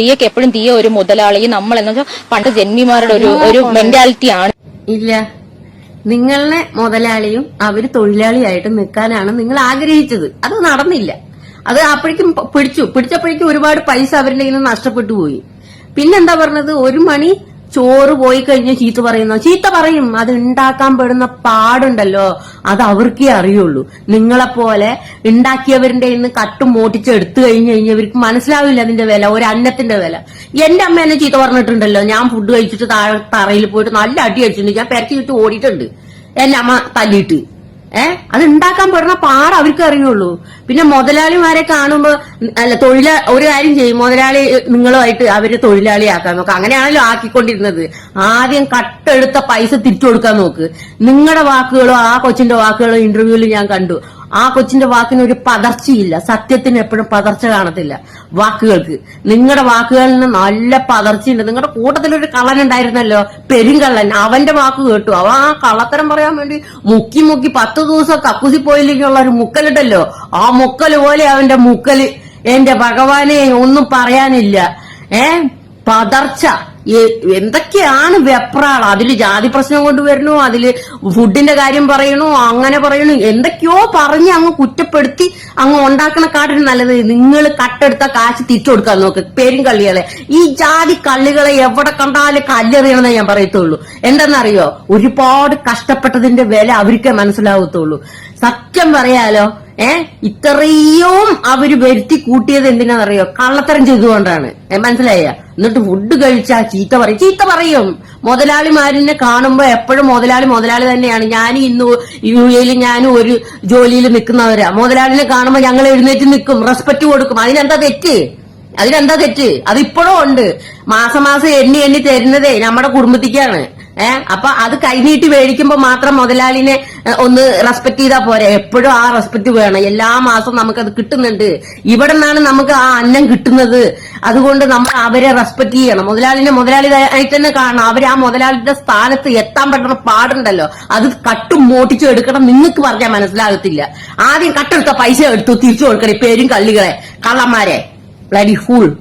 ദിയക്ക് എപ്പോഴും ദിയ ഒരു മുതലാളി. നമ്മൾ എന്ന് വെച്ചാൽ പണ്ട് ജന്മിമാരുടെ ഒരു ഒരു മെന്റാലിറ്റി ആണ്. ഇല്ല. നിങ്ങളെ മുതലാളിയും അവർ തൊഴിലാളിയായിട്ട് നിൽക്കാനാണ് നിങ്ങൾ ആഗ്രഹിച്ചത്. അത് നടന്നില്ല. അത് അപ്പോഴേക്കും പിടിച്ചു. പിടിച്ചപ്പോഴേക്കും ഒരുപാട് പൈസ അവരുടെ കയ്യിൽ നിന്ന് നഷ്ടപ്പെട്ടു പോയി. പിന്നെന്താ പറഞ്ഞത്? ഒരു മണി ചോറ് പോയി കഴിഞ്ഞ് ചീത്ത പറയുന്നു. ചീത്ത പറയും. അത് ഉണ്ടാക്കാൻ പെടുന്ന പാടുണ്ടല്ലോ. അത് അവർക്കേ അറിയുള്ളൂ. നിങ്ങളെപ്പോലെ ഉണ്ടാക്കിയവരുടെ ഇന്ന് കട്ടും മോട്ടിച്ച് എടുത്തു കഴിഞ്ഞു കഴിഞ്ഞാൽ ഇവർക്ക് മനസ്സിലാവില്ല അതിന്റെ വില ഒരു അന്നത്തിന്റെ വില. എന്റെ അമ്മ എന്നെ ചീത്ത പറഞ്ഞിട്ടുണ്ടല്ലോ. ഞാൻ ഫുഡ് കഴിച്ചിട്ട് താഴെ തറയിൽ പോയിട്ട് നല്ല അടി അടിച്ചിട്ടുണ്ട്. ഞാൻ പെരക്കി ചുറ്റും ഓടിയിട്ടുണ്ട്. എന്റെ അമ്മ തല്ലിയിട്ട്. ഏ? അത് ഉണ്ടാക്കാൻ പെടുന്ന പാട് അവർക്ക് അറിയുള്ളൂ. പിന്നെ മുതലാളിമാരെ കാണുമ്പോ അല്ല തൊഴില ഒരു കാര്യം ചെയ്യും മുതലാളി നിങ്ങളുമായിട്ട് അവർ തൊഴിലാളിയാക്കാൻ നോക്ക്. അങ്ങനെയാണല്ലോ ആക്കിക്കൊണ്ടിരുന്നത്. ആദ്യം കട്ടെടുത്ത പൈസ തിരിച്ചു കൊടുക്കാൻ നോക്ക്. നിങ്ങളുടെ വാക്കുകളോ ആ കൊച്ചിന്റെ വാക്കുകളോ ഇന്റർവ്യൂവിൽ ഞാൻ കണ്ടു. ആ കൊച്ചിന്റെ വാക്കിന് ഒരു പതർച്ചയില്ല. സത്യത്തിന് എപ്പോഴും പതർച്ച കാണത്തില്ല. വാക്കുകൾക്ക്. നിങ്ങളുടെ വാക്കുകളിൽ നിന്ന് നല്ല പതർച്ചയുണ്ട്. നിങ്ങളുടെ കൂട്ടത്തിൽ ഒരു കള്ളൻ ഉണ്ടായിരുന്നല്ലോ പെരുങ്കള്ളൻ. അവന്റെ വാക്ക് കേട്ടു. അവ ആ കള്ളത്തരം പറയാൻ വേണ്ടി മുക്കി മുക്കി പത്ത് ദിവസം കക്കുസി പോയില്ലേക്കുള്ള ഒരു മുക്കലിട്ടല്ലോ ആ മുക്കൽ പോലെ അവന്റെ മുക്കൽ. എന്റെ ഭഗവാനെ ഒന്നും പറയാനില്ല. ഏ? പതർച്ച. എ- എന്തൊക്കെയാണ് വെപ്രാൾ അതിൽ ജാതി പ്രശ്നം കൊണ്ട് വരണോ അതിൽ ഫുഡിന്റെ കാര്യം പറയണു അങ്ങനെ പറയണു എന്തൊക്കെയോ പറഞ്ഞ് അങ്ങ് കുറ്റപ്പെടുത്തി അങ്ങ് ഉണ്ടാക്കണ കാട്ടിന് നല്ലത്. നിങ്ങൾ കട്ടെടുത്ത കാശ് തിരിച്ചു കൊടുക്കാൻ നോക്ക് പേരും കള്ളികളെ. ഈ ജാതി കള്ളികളെ എവിടെ കണ്ടാലും കല്ലെറിയണമെന്നേ ഞാൻ പറയത്തുള്ളൂ. എന്തെന്നറിയോ? ഒരുപാട് കഷ്ടപ്പെട്ടതിന്റെ വില അവർക്കേ മനസ്സിലാവത്തുള്ളൂ. സത്യം പറയാലോ ഏ? ഇത്രയും അവർ വരുത്തി കൂട്ടിയത് എന്തിനാണെന്നറിയോ? കള്ളത്തരം ചെയ്തുകൊണ്ടാണ്. മനസ്സിലായ? എന്നിട്ട് ഫുഡ് കഴിച്ചാ ചീത്ത പറയും. ചീത്ത പറയും. മുതലാളിമാരിനെ കാണുമ്പോ എപ്പോഴും മുതലാളി മുതലാളി തന്നെയാണ്. ഞാൻ ഇന്ന് യു എയിൽ ഞാനും ഒരു ജോലിയിൽ നിൽക്കുന്നവരാ. മുതലാളിനെ കാണുമ്പോ ഞങ്ങൾ എഴുന്നേറ്റ് നിൽക്കും. റെസ്പെക്ട് കൊടുക്കും. അതിനെന്താ തെറ്റ്? അതിനെന്താ തെറ്റ്? അതിപ്പോഴും ഉണ്ട്. മാസം മാസം എണ്ണി എണ്ണി തരുന്നതേ നമ്മുടെ കുടുംബത്തിക്കാണ്. ഏഹ് അപ്പൊ അത് കൈനീട്ടി മേടിക്കുമ്പോ മാത്രം മുതലാളിനെ ഒന്ന് റെസ്പെക്ട് ചെയ്താൽ പോരെ. എപ്പോഴും ആ റെസ്പെക്ട് വേണം. എല്ലാ മാസവും നമുക്കത് കിട്ടുന്നുണ്ട്. ഇവിടെ നിന്നാണ് നമുക്ക് ആ അന്നം കിട്ടുന്നത്. അതുകൊണ്ട് നമ്മൾ അവരെ റെസ്പെക്ട് ചെയ്യണം. മുതലാളിനെ മുതലാളി ആയിട്ട് തന്നെ കാണണം. അവർ ആ മുതലാളിയുടെ സ്ഥാനത്ത് എത്താൻ പറ്റുന്ന പാടുണ്ടല്ലോ. അത് കട്ടും മോട്ടിച്ചും എടുക്കണം നിങ്ങൾക്ക് പറഞ്ഞാൽ മനസ്സിലാകത്തില്ല. ആദ്യം കട്ടെടുത്ത പൈസ എടുത്തു തിരിച്ചു കൊടുക്കണേ പേരും കള്ളികളെ. കള്ളന്മാരെ. Bloody full